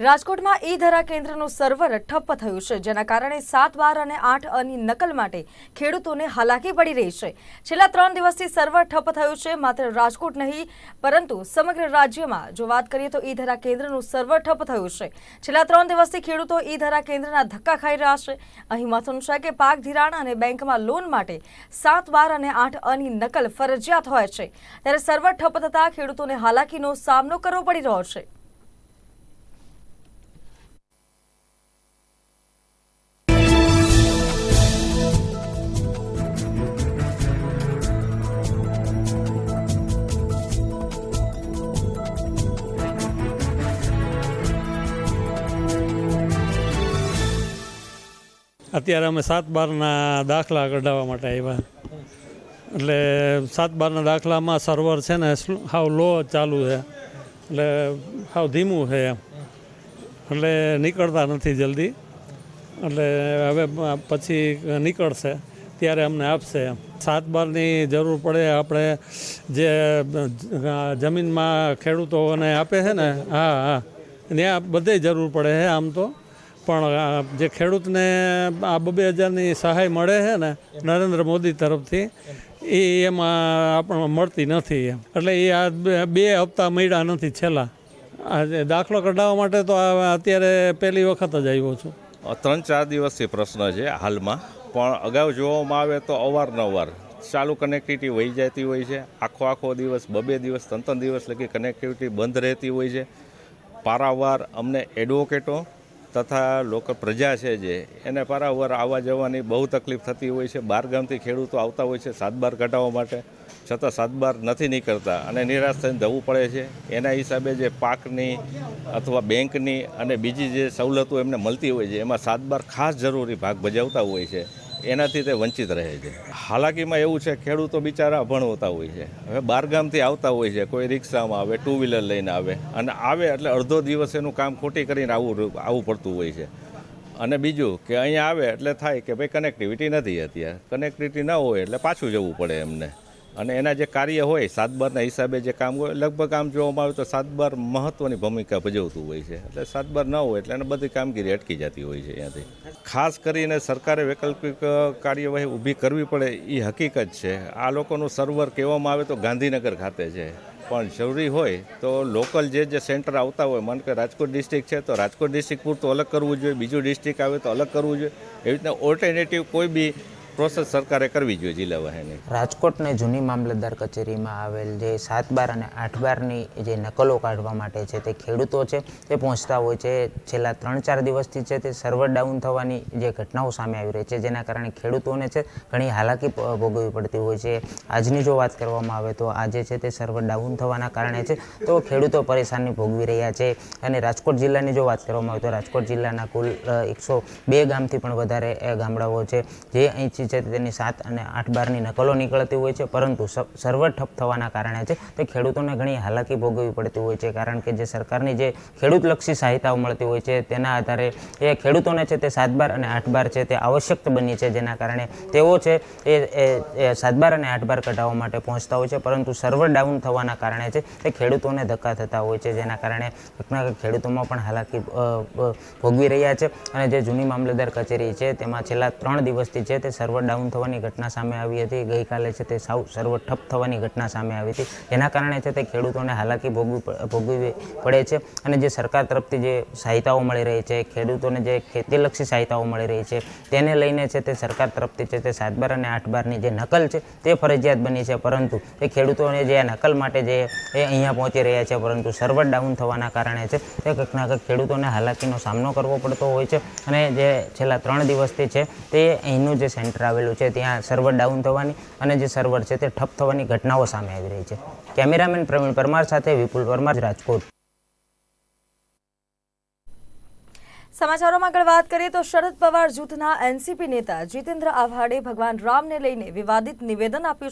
રાજકોટમાં ઈ ધરા કેન્દ્રનું સર્વર ઠપ્પ થયું છે, જેના કારણે સાત બાર અને આઠ અની નકલ માટે ખેડૂતોને હાલાકી પડી રહી છે. છેલ્લા ત્રણ દિવસથી સર્વર ઠપ્પ થયું છે, માત્ર રાજકોટ નહીં, પરંતુ સમગ્ર રાજ્યમાં જો વાત કરીએ તો ઈ ધરા કેન્દ્રનું સર્વર ઠપ્પ થયું છે. છેલ્લા ત્રણ દિવસથી ખેડૂતો ઈ ધરા કેન્દ્રના ધક્કા ખાઈ રહ્યા છે. અહીં મહત્વનું છે કે પાક ધિરાણ અને બેંકમાં લોન માટે સાત બાર અને આઠ અની નકલ ફરજિયાત હોય છે. ત્યારે સર્વર ઠપ્પ થતાં ખેડૂતોને હાલાકીનો સામનો કરવો પડી રહ્યો છે. અત્યારે અમે સાત બારના દાખલા કઢાવવા માટે આવ્યા. એટલે સાત બારના દાખલામાં સર્વર છે ને હાવ લો ચાલુ છે. એટલે હાવ ધીમું છે એમ. એટલે નીકળતા નથી જલ્દી. એટલે હવે પછી નીકળશે, ત્યારે અમને આપશે એમ. સાત બારની જરૂર પડે આપણે જે જમીનમાં ખેડૂતોને આપે છે ને, હા હા. ત્યાં બધે જરૂર પડે છે આમ તો. પણ જે ખેડૂતને આ બબે હજારની સહાય મળે છે ને, નરેન્દ્ર મોદી તરફથી, એ એમાં આપણને મળતી નથી એમ. એટલે એ આ બે- હપ્તા મળ્યા નથી છેલ્લા. આજે દાખલો કઢાવવા માટે તો અત્યારે પહેલી વખત જ આવ્યો છું. ત્રણ ચાર દિવસથી પ્રશ્ન છે હાલમાં. પણ અગાઉ જોવામાં આવે તો અવારનવાર ચાલુ કનેક્ટિવિટી વહી જતી હોય છે. આખો આખો દિવસ, બબે દિવસ ત્રણ ત્રણ દિવસ લગી કનેક્ટિવિટી બંધ રહેતી હોય છે. પારાવાર અમને એડવોકેટો તથા લોકો પ્રજા છે જે, એને પારાવાર આવવા જવાની બહુ તકલીફ થતી હોય છે. બહારગામથી ખેડૂતો આવતા હોય છે સાતબાર કઢાવવા માટે. છતાં સાતબાર નથી નીકળતા અને નિરાશ થઈને જવું પડે છે. એના હિસાબે જે પાકની અથવા બેંકની અને બીજી જે સવલતો એમને મળતી હોય છે, એમાં સાતબાર ખાસ જરૂરી ભાગ ભજવતા હોય છે. એનાથી તે વંચિત રહે છે. હાલાકીમાં એવું છે, ખેડૂતો બિચારા ભણવતા હોય છે. હવે બારગામથી આવતા હોય છે, કોઈ રિક્ષામાં આવે ટુ વ્હીલર લઈને આવે અને આવે એટલે અડધો દિવસ એનું કામ ખોટી કરીને આવવું આવવું પડતું હોય છે. અને બીજું કે અહીંયા આવે એટલે થાય કે ભાઈ કનેક્ટિવિટી નથી અત્યારે. કનેક્ટિવિટી ન હોય એટલે પાછું જવું પડે એમને. અને એના જે કાર્ય હોય, સાતબારના હિસાબે જે કામ હોય, લગભગ આમ જોવામાં આવે તો સાતબાર મહત્ત્વની ભૂમિકા ભજવતું હોય છે. એટલે સાતબાર ન હોય એટલે એને બધી કામગીરી અટકી જતી હોય છે ત્યાંથી ખાસ કરીને સરકારે વૈકલ્પિક કાર્યવાહી ઊભી કરવી પડે એ હકીકત છે. આ લોકોનું સર્વર કહેવામાં આવે તો ગાંધીનગર ખાતે છે. પણ જરૂરી હોય તો લોકલ જે જે સેન્ટર આવતા હોય, માન કે રાજકોટ ડિસ્ટ્રિક્ટ છે, તો રાજકોટ ડિસ્ટ્રિક્ટ પૂરતું અલગ કરવું જોઈએ. બીજું ડિસ્ટ્રિક્ટ આવે તો અલગ કરવું જોઈએ. એવી રીતના ઓલ્ટરનેટિવ કોઈ બી પ્રોસેસ સરકારે કરવી જોઈએ જિલ્લા વહેની. રાજકોટને જૂની મામલતદાર કચેરીમાં આવેલ જે સાત બાર અને આઠ બારની જે નકલો કાઢવા માટે છે તે ખેડૂતો છે તે પહોંચતા હોય છે. છેલ્લા ત્રણ ચાર દિવસથી છે તે સર્વર ડાઉન થવાની જે ઘટનાઓ સામે આવી રહી છે જેના કારણે ખેડૂતોને છે ઘણી હાલાકી ભોગવવી પડતી હોય છે. આજની જો વાત કરવામાં આવે તો આજે છે તે સર્વર ડાઉન થવાના કારણે છે તો ખેડૂતો પરેશાની ભોગવી રહ્યા છે. અને રાજકોટ જિલ્લાની જો વાત કરવામાં આવે તો રાજકોટ જિલ્લાના કુલ એકસો બે ગામથી પણ વધારે ગામડાઓ છે જે અહીંથી છે તેની સાત અને આઠ બારની નકલો નીકળતી હોય છે, પરંતુ સર્વર ઠપ થવાના કારણે છે, તે ખેડૂતોને ઘણી હાલાકી ભોગવવી પડતી હોય છે, કારણ કે જે સરકારની જે ખેડૂતલક્ષી સહાયતાઓ મળતી હોય છે, તેના આધારે એ ખેડૂતોને છે તે સાત બાર અને આઠ બાર છે તે આવશ્યક બની છે, જેના કારણે તેઓ છે એ સાત બાર અને આઠ બાર કઢાવવા માટે પહોંચતા હોય છે, પરંતુ સર્વર ડાઉન થવાના કારણે છે તે ખેડૂતોને ધક્કા થતા હોય છે, જેના કારણે ખેડૂતોમાં પણ હાલાકી ભોગવી રહ્યા છે. અને જે જૂની મામલતદાર કચેરી છે, તેમાં છેલ્લા ત્રણ દિવસથી છે તે સર્વર ડાઉન થવાની ઘટના સામે આવી હતી. ગઈકાલે છે તે સાવ સર્વર ઠપ થવાની ઘટના સામે આવી હતી. જેના કારણે છે તે ખેડૂતોને હાલાકી ભોગવી ભોગવી પડે છે અને જે સરકાર તરફથી જે સહાયતાઓ મળી રહી છે, ખેડૂતોને જે ખેતીલક્ષી સહાયતાઓ મળી રહી છે, તેને લઈને છે તે સરકાર તરફથી છે તે સાત બાર અને આઠ બારની જે નકલ છે તે ફરજિયાત બની છે. પરંતુ એ ખેડૂતોને જે આ નકલ માટે જે એ અહીંયા પહોંચી રહ્યા છે, પરંતુ સર્વર ડાઉન થવાના કારણે છે તે કંઈક ના કંઈક ખેડૂતોને હાલાકીનો સામનો કરવો પડતો હોય છે. અને જે છેલ્લા ત્રણ દિવસથી છે તે અહીંનું જે સેન્ટર આવેલું છે, ત્યાં સર્વર ડાઉન થવાની અને જે સર્વર છે તે ઠપ થવાની ઘટનાઓ સામે આવી રહી છે. કેમેરામેન પ્રવીણ પરમાર સાથે વિપુલ પરમાર, રાજકોટ. સમાચારોમાં આગળ વાત કરીએ તો શરદ પવાર જૂથના એનસીપી નેતા જીતેન્દ્ર આહાડે ભગવાન રામને લઈને વિવાદિત નિવેદન આપ્યું